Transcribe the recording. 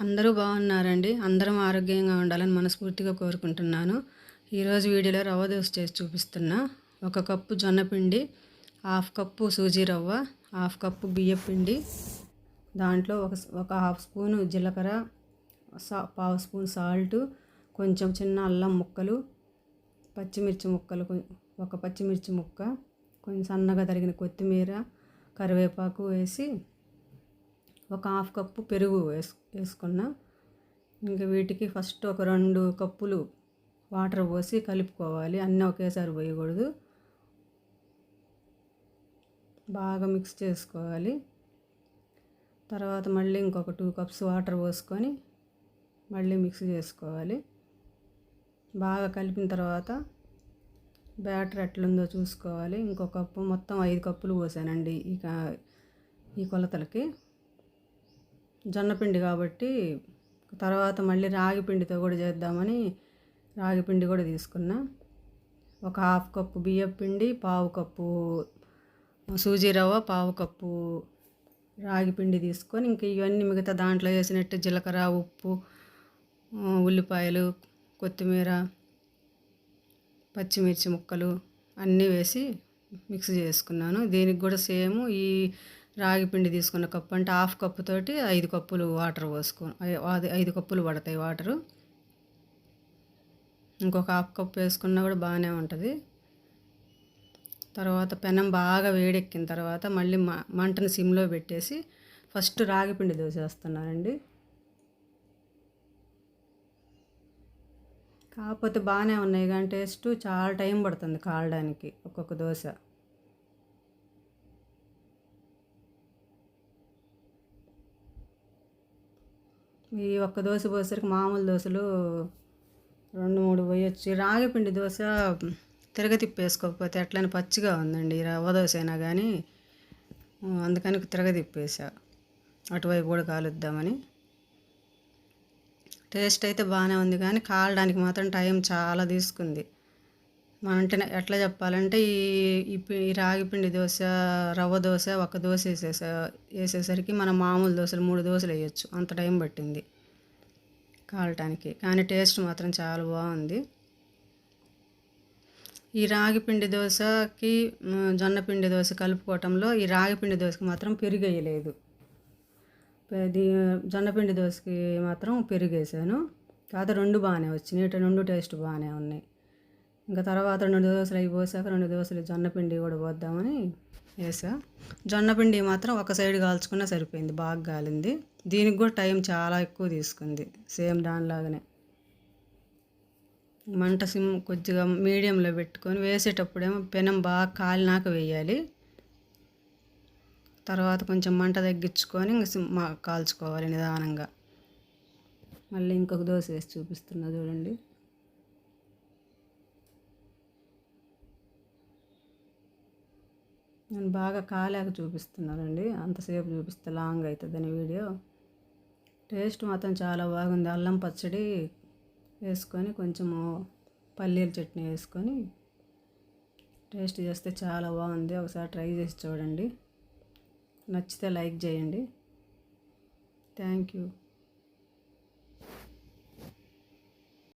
అందరూ బాగున్నారండి. అందరం ఆరోగ్యంగా ఉండాలని మనస్ఫూర్తిగా కోరుకుంటున్నాను. ఈరోజు వీడియోలో రవ్వ దోశ చేసి చూపిస్తున్నా. ఒక కప్పు జొన్న పిండి హాఫ్ కప్పు సూజీ రవ్వ హాఫ్ కప్పు బియ్యపిండి దాంట్లో ఒక ఒక హాఫ్ స్పూను జీలకర్ర సా పావు స్పూన్ సాల్ట్ కొంచెం చిన్న అల్లం ముక్కలు పచ్చిమిర్చి ముక్కలు ఒక పచ్చిమిర్చి ముక్క కొంచెం సన్నగా తరిగిన కొత్తిమీర కరివేపాకు వేసి ఒక హాఫ్ కప్పు పెరుగు వేసు వేసుకున్నా. ఇంకా వీటికి ఫస్ట్ ఒక రెండు కప్పులు వాటర్ పోసి కలుపుకోవాలి. అన్నీ ఒకేసారి పోయకూడదు. బాగా మిక్స్ చేసుకోవాలి. తర్వాత మళ్ళీ ఇంకొక టూ కప్స్ వాటర్ పోసుకొని మళ్ళీ మిక్స్ చేసుకోవాలి. బాగా కలిపిన తర్వాత బ్యాటర్ ఎట్లుందో చూసుకోవాలి. ఇంకొక కప్పు మొత్తం ఐదు కప్పులు పోసానండి ఇక ఈ కొలతలకి. జొన్నపిండి కాబట్టి తర్వాత మళ్ళీ రాగి పిండితో కూడా చేద్దామని రాగి పిండి కూడా తీసుకున్నా. ఒక హాఫ్ కప్పు బియ్యం పిండి పావు కప్పు సూజీ రవ్వ పావు కప్పు రాగి పిండి తీసుకొని ఇంక ఇవన్నీ మిగతా దాంట్లో వేసినట్టు జీలకర్ర ఉప్పు ఉల్లిపాయలు కొత్తిమీర పచ్చిమిర్చి ముక్కలు అన్నీ వేసి మిక్స్ చేసుకున్నాను. దీనికి కూడా సేమ్ ఈ రాగి పిండి తీసుకున్న కప్పు అంటే హాఫ్ కప్పు తోటి ఐదు కప్పులు వాటర్ పోసుకో. ఐదు కప్పులు పడతాయి వాటరు. ఇంకొక హాఫ్ కప్ వేసుకున్నా కూడా బాగానే ఉంటుంది. తర్వాత పెనం బాగా వేడెక్కిన తర్వాత మళ్ళీ మంటను సిమ్లో పెట్టేసి ఫస్ట్ రాగిపిండి దోశ దోసేస్తున్నానండి. కాకపోతే బాగానే ఉన్నాయి కానీ టేస్ట్ చాలా టైం పడుతుంది కాలడానికి ఒక్కొక్క దోశ. ఈ ఒక్క దోశ పోసేసరికి మామూలు దోశలు రెండు మూడు పోయొచ్చు. రాగిపిండి దోశ తిరగతిప్పేసుకోకపోతే ఎట్లయినా పచ్చిగా ఉందండి. రవ్వ దోశ అయినా కానీ అందుకని తిరగతిప్పేసా. అటువైపు కూడా కాలుద్దామని. టేస్ట్ అయితే బాగానే ఉంది కానీ కాలడానికి మాత్రం టైం చాలా తీసుకుంది. అంటే ఎట్లా చెప్పాలంటే ఈ ఈ రాగి పిండి దోశ రవ్వ దోశ ఒక దోశ వేసేసా వేసేసరికి మనం మామూలు దోశలు మూడు దోశలు వేయచ్చు. అంత టైం పట్టింది కాలటానికి. కానీ టేస్ట్ మాత్రం చాలా బాగుంది. ఈ రాగి పిండి దోశకి జొన్న పిండి దోశ కలుపుకోవటంలో ఈ రాగి పిండి దోశకి మాత్రం పెరుగేయలేదు జొన్నపిండి దోశకి మాత్రం పెరుగేసాను. కాదు రెండు బాగానే వచ్చినాయి. రెండు టేస్ట్ బాగానే ఉన్నాయి. ఇంకా తర్వాత రెండు దోశలు అవి పోసాక రెండు దోశలు జొన్నపిండి కూడా పోద్దామని వేసా. జొన్నపిండి మాత్రం ఒక సైడ్ కాల్చుకున్నా సరిపోయింది బాగా కాలింది. దీనికి కూడా టైం చాలా ఎక్కువ తీసుకుంది సేమ్ దానిలాగానే. మంట సిమ్ కొద్దిగా మీడియంలో పెట్టుకొని వేసేటప్పుడేమో పెనం బాగా కాలినాక వేయాలి. తర్వాత కొంచెం మంట తగ్గించుకొని ఇంక కాల్చుకోవాలి నిదానంగా. మళ్ళీ ఇంకొక దోశ వేసి చూపిస్తున్నా చూడండి. నేను బాగా కాలేక చూపిస్తున్నానండి అంతసేపు చూపిస్తే లాంగ్ అవుతుందని వీడియో. టేస్ట్ మాత్రం చాలా బాగుంది. అల్లం పచ్చడి వేసుకొని కొంచెము పల్లీల చట్నీ వేసుకొని టేస్ట్ చేస్తే చాలా బాగుంది. ఒకసారి ట్రై చేసి చూడండి. నచ్చితే లైక్ చేయండి. Thank you.